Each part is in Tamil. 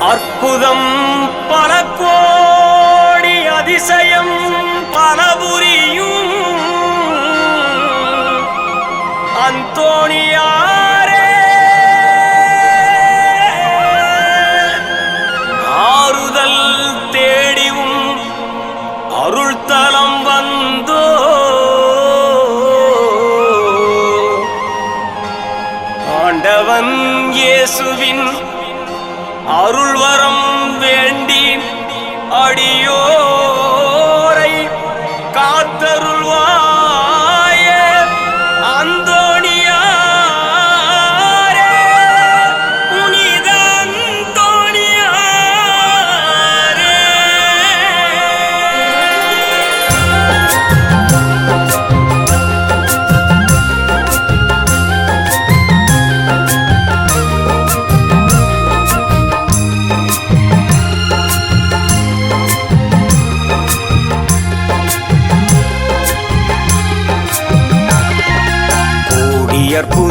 அற்புதம் பல கோடி அதிசயம் பலபுரியும் அந்தோணியாரே. ஆறுதல் தேடியும் அருள் தலம் வந்தோ. ஆண்டவன் இயேசுவின்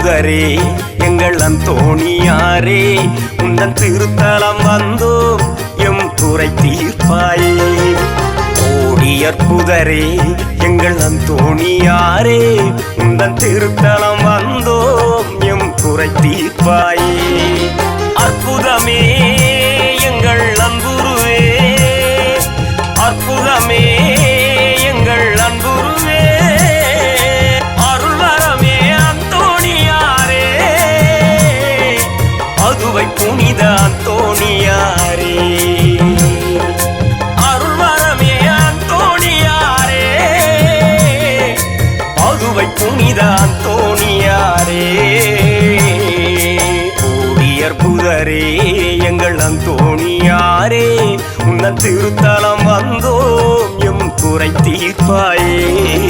கோடியற்புதரே எங்கள் அந்தோணியாரே உந்தன் திருத்தலம் வந்தோம் எம் துறை தீர்ப்பாயே. ஓடியற்புதரே எங்கள் அந்தோணியாரே உந்தன் திருத்தலம் வந்தோம் எம் குறை தீர்ப்பாயே. அற்புதமே. புனித அந்தோணியாரே புதரே எங்கள் அந்தோணியாரே. உன்ன திருத்தலம் வந்தோம் எம் குறை தீர்ப்பாயே.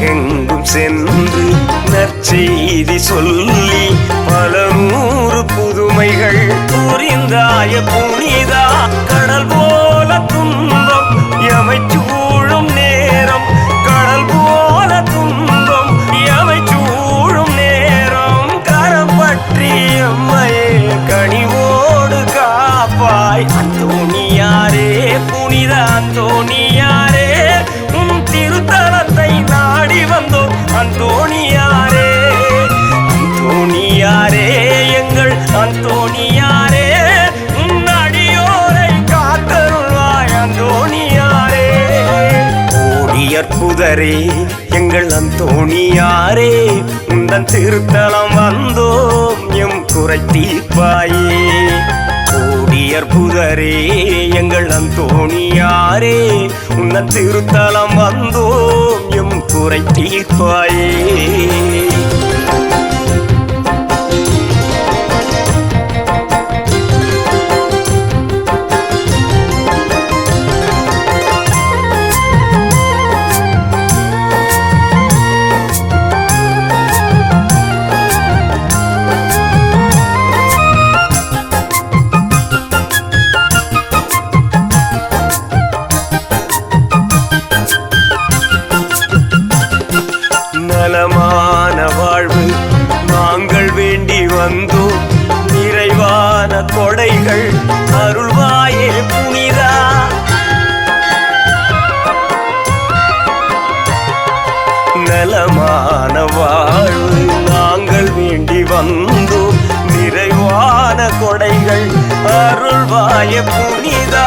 எங்கும் சென்று நற்செய்தி சொல்லி பல நூறு புதுமைகள் புரிந்தாய புனிதா. கடல் போல துன்பம் எமை சூழும் நேரம். கடல் போல துன்பம் எமை சூழும் நேரம். கரம் கனிவோடு காப்பாய். கோடியற்புதரே எங்கள் அந்தோணியாரே உந்தன் திருத்தலம் வந்தோம் எம் குறை தீர்ப்பாயே. கோடியர் புதரே எங்கள் அந்தோணியாரே உந்தன் திருத்தலம் வந்தோம் எம் குறை தீர்ப்பாயே. உண்டு நிறைவான கொடைகள் அருள்வாய புனிதா.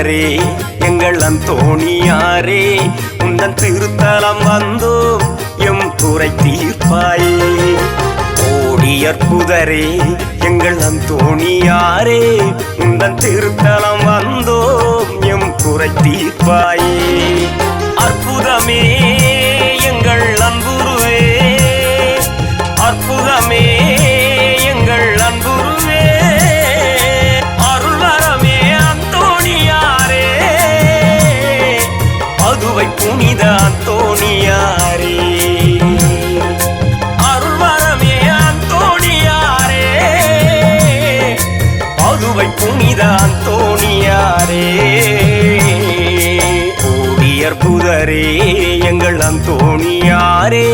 ஓடியர் எங்கள் அந்தோணியாரே உந்தன் திருத்தலம் வந்தோம் எம் துறை தீர்ப்பாயே. ஓடியர் புதரே எங்கள் அந்தோணியாரே உந்தன் திருத்தலம் வந்தோம் எம் குறை தீர்ப்பாயே. அற்புதமே ஓடியர் எங்கள் அந்தோணியாரே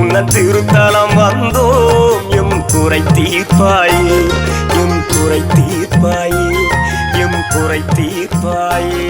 உன்ன திருத்தலம் வந்தோம் எம் குறை தீர்ப்பாயே எம் குறை தீர்ப்பாயே எம் குறை தீர்ப்பாயே.